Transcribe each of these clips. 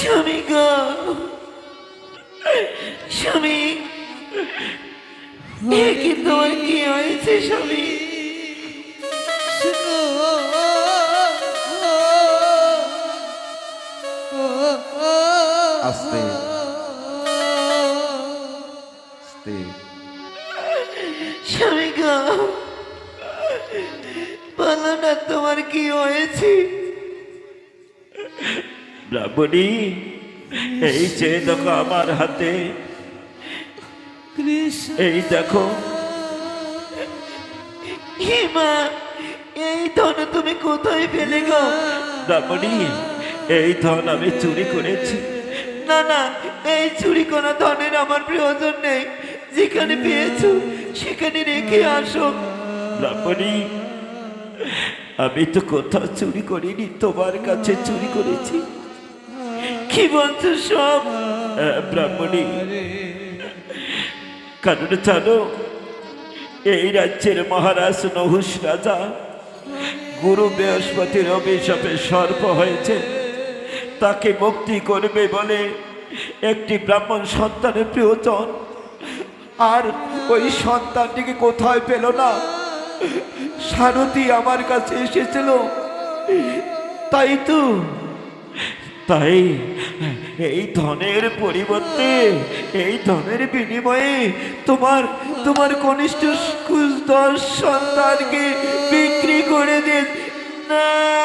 স্বামী গো। স্বামী কি তোমার কি হয়েছে স্বামী? আস্তে। আস্তে। স্বামী গো বলো না তোমার কি হয়েছে? ব্রাহ্মণী এই যে দেখো আমার হাতে এই দেখো হে মা এই ধন তুমি কোথায় পেলে গো ব্রাহ্মণী এই ধন আমি চুরি করেছি না না এই চুরি করা ধনের আমার প্রয়োজন নেই যেখানে পেয়েছ সেখানে রেখে আসো ব্রাহ্মণী আমি তো কোথাও চুরি করিনি তোমার কাছে চুরি করেছি কি বলছো সব? ব্রাহ্মণী, কারণ জানো, এই রাজ্যের মহারাজ নহুষ রাজা গুরু বৃহস্পতির অভিশাপে সর্প হয়েছে। তাকে মুক্তি করবে বলে একটি ব্রাহ্মণ সন্তানের প্রিয়জন। আর ওই সন্তানটিকে কোথায় পেল না? সারথি আমার কাছে এসেছিল। তাই তো তাই, এই ধনের পরিবর্তে, এই ধনের বিনিময়ে তোমার তোমার কনিষ্ঠ দশ সন্তানকে বিক্রি করে দিন। না।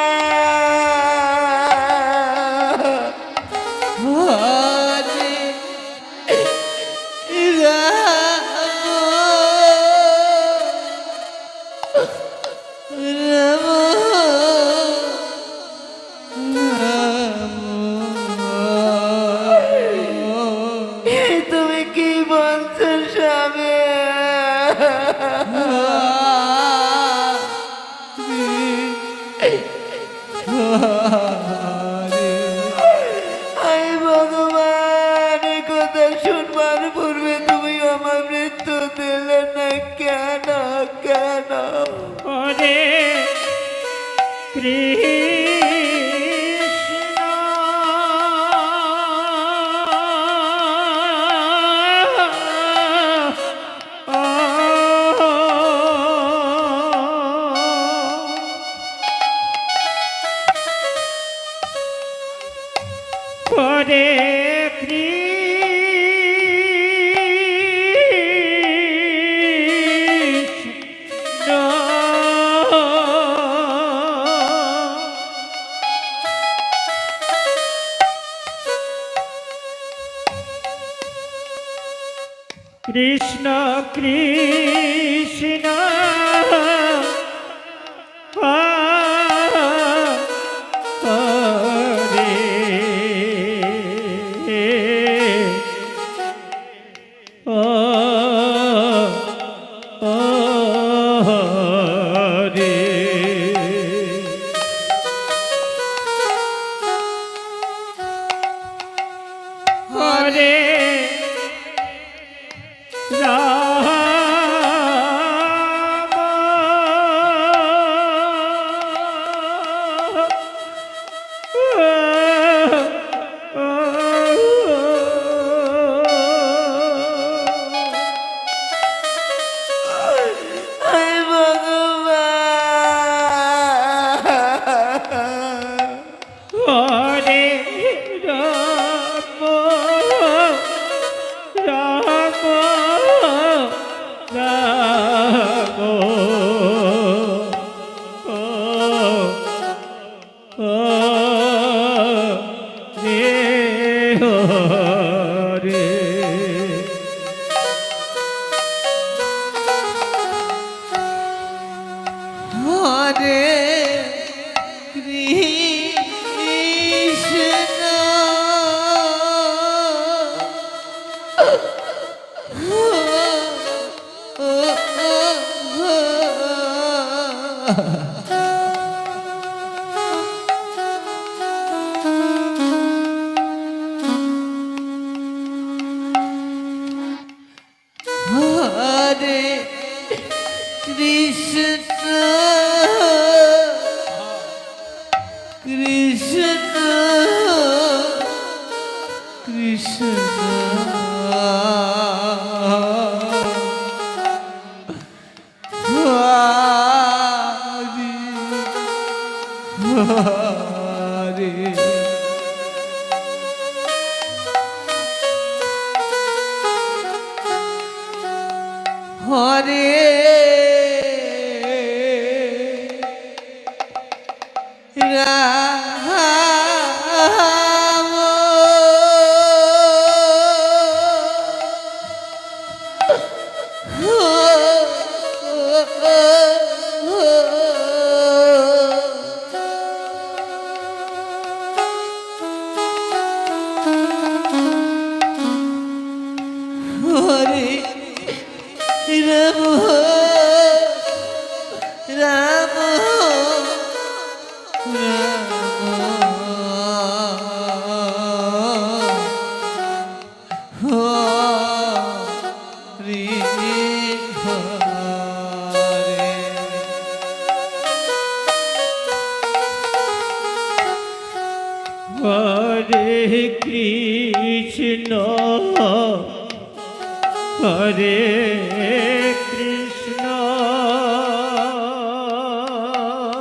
হরে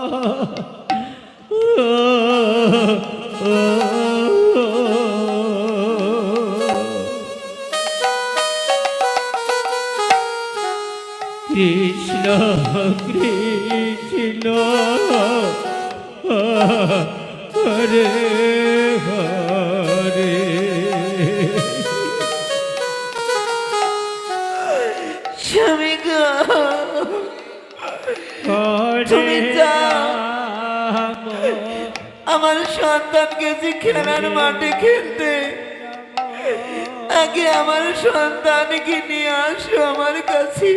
কৃষ্ণ আমার সন্তানকে নিয়ে আসো আমার কাছে।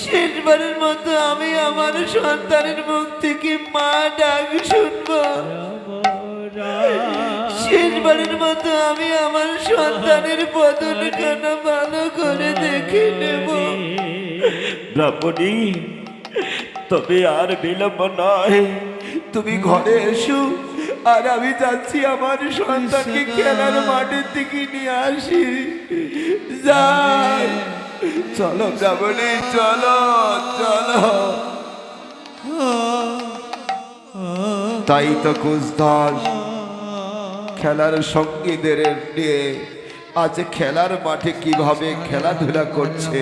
শেষবারের মতো আমি আমার সন্তানের মুখ থেকে মা ডাক শুনব। শেষবারের মতো আমি আমার সন্তানের বদল কেন ভালো করে দেখে নেব? তবে আর বিলম্ব নয়। তুমি ঘরে এসো। আর আমি যাচ্ছি আমার সন্তানকে খেলার মাঠের দিকে নিয়ে আসি। যাই। চলো ব্রাহ্মণী চলো চলো। তাই তো কুচদাস খেলার সঙ্গীদের নিয়ে আজ খেলার মাঠে কীভাবে খেলাধুলা করছে?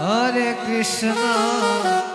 হরে কৃষ্ণ।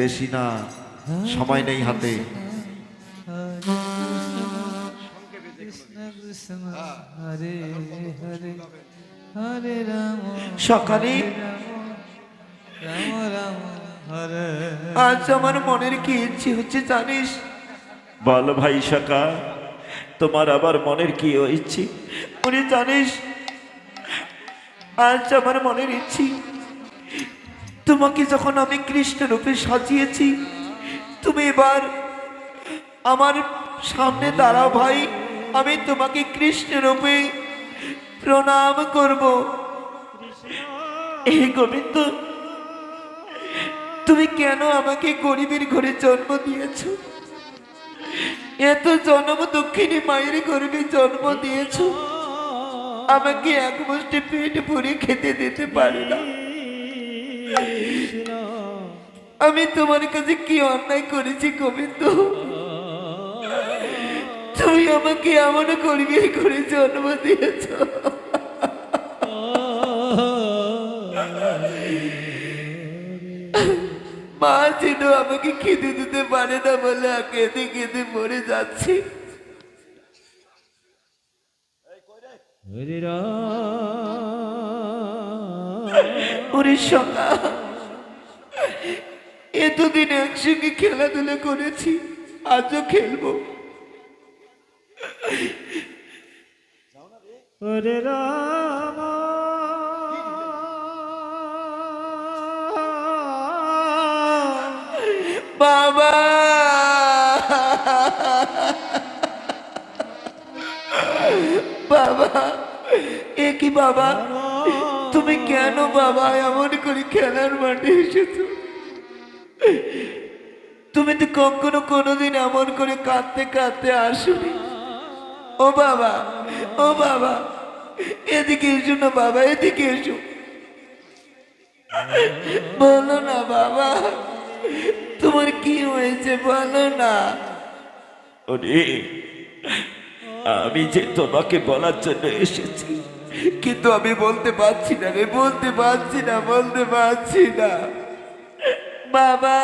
বেশি না সময় নেই হাতে। সকালে আজ আমার মনের কি ইচ্ছে হচ্ছে জানিস? বল ভাই সকা তোমার আবার মনের কি ইচ্ছে? উনি জানিস আজ আমার মনের ইচ্ছে তোমাকে যখন আমি কৃষ্ণ রূপে সাজিয়েছি, তুমি এবার আমার সামনে দাঁড়াও ভাই, আমি তোমাকে কৃষ্ণ রূপে প্রণাম করব। এই গোবিন্দ, তুমি কেন আমাকে গরিবের ঘরে জন্ম দিয়েছ? এত জন্ম দক্ষিণী মায়ের গরিবে জন্ম দিয়েছ। আমাকে এক মুষ্টি পেট ভরে খেতে দিতে পারে না। আমি তোমার কাছে কি অন্যায় করেছি গোবিন্দ? তুমি আমাকে এমন গরিবের ঘরে জন্ম দিয়েছ। মা ছিল আমাকে খেতে দিতে পারে না বলে কেঁদে কেঁদে মরে যাচ্ছি। হরে রাম। ওরে সকা এতদিন একসঙ্গে খেলাধুলা করেছি আজও খেলব। রাম। বাবা! বাবা! এ কি বাবা? তুমি কেন বাবা এমন করে খেলার মাঠে এসেছ? তুমি তো কখনো কোনোদিন এমন করে কাঁদতে কাঁদতে আসোনি। ও বাবা ও বাবা, এদিকে এসো না বাবা, এদিকে এসো। বলো না বাবা, তোমার কি হয়েছে বলো না। আমি যে তোমাকে বলার জন্য এসেছি কিন্তু আমি বলতে পারছি না রে বলতে পারছি না বলতে পারছি না। বাবা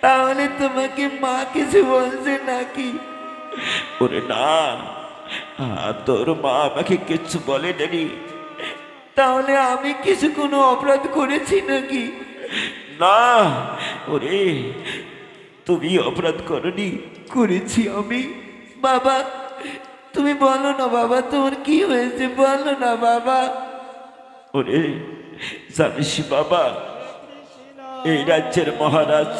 তাহলে তোমাকে মা কিছু বলছে নাকি? ওরে না তোর মা আমাকে কিছু বলে নি তাহলে আমি কিছু কোনো অপরাধ করেছি নাকি? না ওরে তুমি অপরাধ করনি। করেছি আমি। বাবা তুমি বলো না বাবা, তোমার কি হয়েছে? বলো না বাবা। ওরে জানিস বাবা, এই রাজ্যের মহারাজ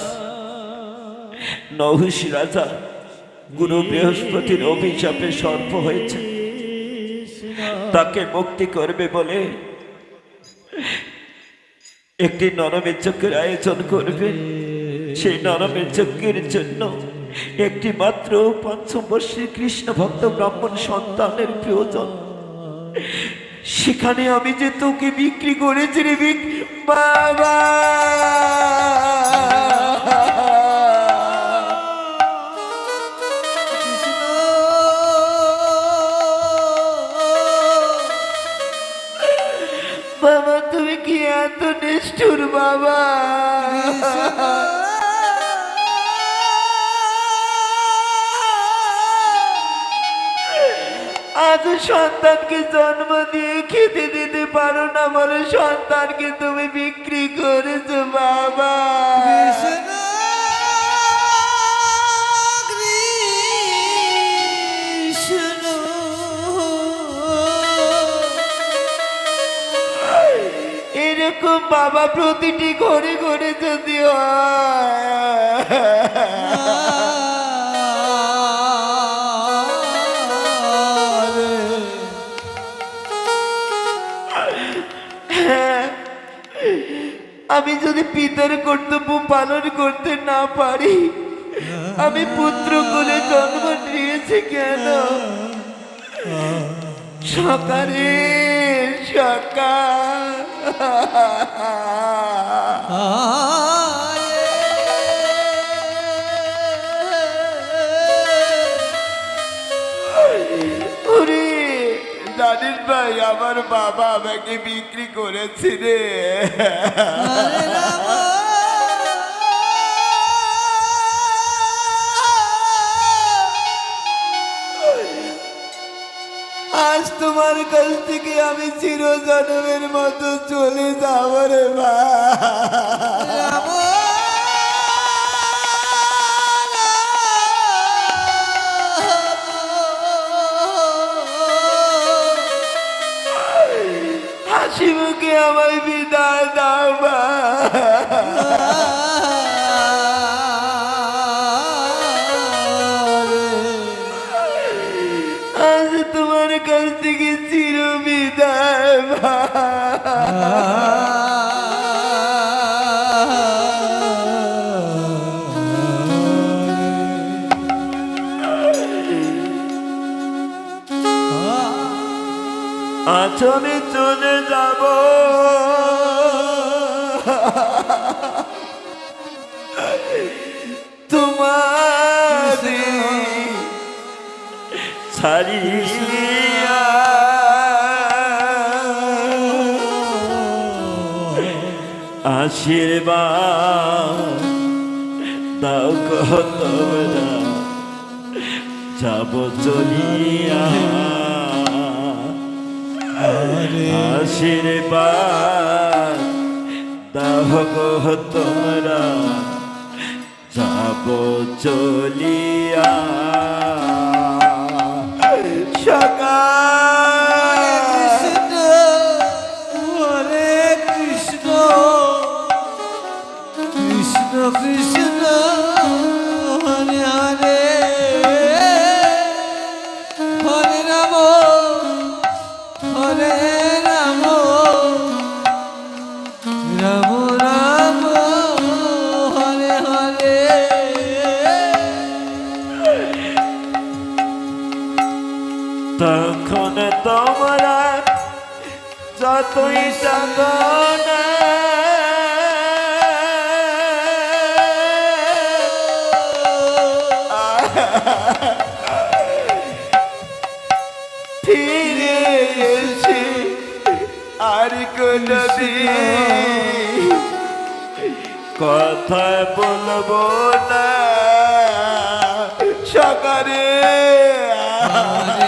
নহুষ রাজা, গুরু বৃহস্পতির অভিশাপে সর্প হয়েছে। তাকে মুক্তি করবে বলে একটি নরমের চক্রের আয়োজন করবে। সেই নরমের চক্রের জন্য একটি মাত্র পঞ্চম বর্ষের কৃষ্ণ ভক্ত ব্রাহ্মণ সন্তানের প্রয়োজন। সেখানে আমি যে তোকে বিক্রি করেছি রে বিক, বাবা! বাবা, তুমি কি এত নিষ্ঠুর বাবা। আজ সন্তানকে জন্ম দিয়ে খেতে দিতে পারো না বলে সন্তানকে তুমি বিক্রি করেছ বাবা। এরকম বাবা প্রতিটি ঘরে ঘরে যদি হ্যাঁ, আমি যদি পিতার কর্তব্য পালন করতে না পারি, আমি পুত্র কোলে জন্ম নিয়েছি কেন? সকালে, সকাল। ভাই আমার বাবা আমাকে বিক্রি করেছে রে। আজ তোমার কাছ থেকে আমি চিরজন্মের মতো চলে যাব রে ভাই আজ আমি চলে যাব। তোমার ছাড়িয়া। আশীর্বাদ দাও তোমরা। যাব চলিয়া। আশীর্বাদ দাহক তোমরা। যাব চলিয়া। সকাল তখন তোমরা যতই সাধনা ফিরে এসে আর কোনদিন কথা বলব না। সকালে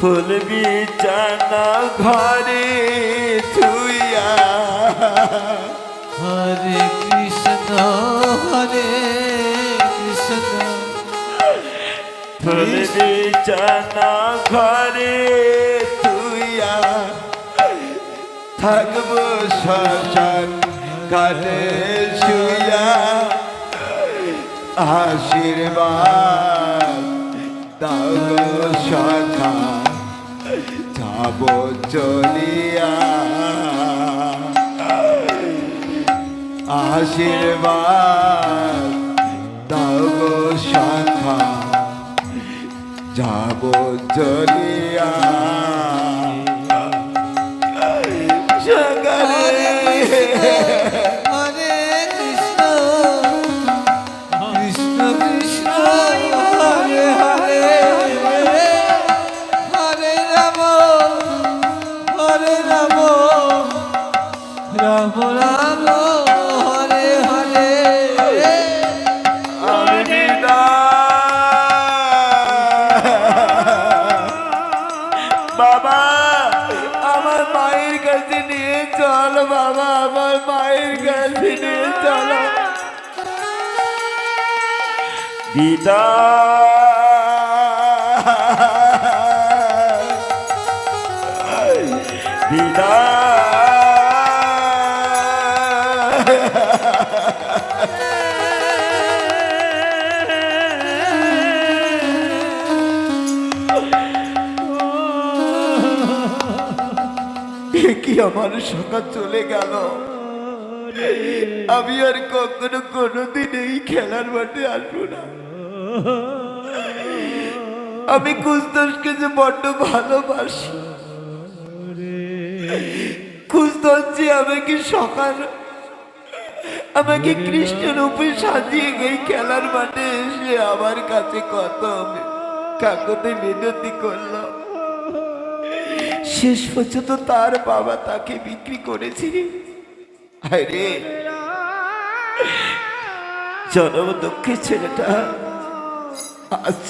ফুল বিছানা ঘরে থুইয়া। হরে কৃষ্ণ হরে কৃষ্ণ। ফুল বিছানা ঘরে তুইয়া থাকব শ্মশান কালে শুয়া আশীর্বাদ দাও সখা। যাব চলিয়া। আশীর্বাদ দাও শাখা। যাব চলিয়া। বাবা আমার মায়ের নিয়ে চল বাবা আমার মায়ের বিদায়। বিদায়। আমার সকাল চলে গেল। আমি আর কখনো কোনোদিন এই খেলার মাঠে আসব না। আমি কুস্তোষকে যে বড্ড ভালোবাসি। কুস্তোষ যে আমাকে সকাল, আমাকে কৃষ্ণ রূপে সাজিয়ে এই খেলার মাঠে এসে আমার কাছে কত কাকতে মিনতি করলাম শেষ পর্যন্ত তার বাবা তাকে বিক্রি করেছে। আরে জনম দুঃখের ছেলেটা আজ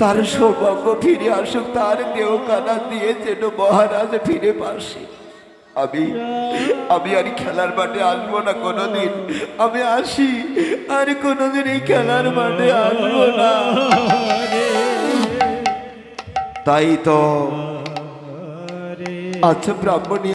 তার সৌভাগ্য ফিরে আসুক, তার দেহ কানা দিয়ে যেন মহারাজ ফিরে পাসে আমি আমি আর খেলার মাঠে আসব না কোনোদিন। আমি আসি, আর কোনোদিন এই খেলার মাঠে আসব না। তাই তো আচ্ছা ব্রাহ্মণী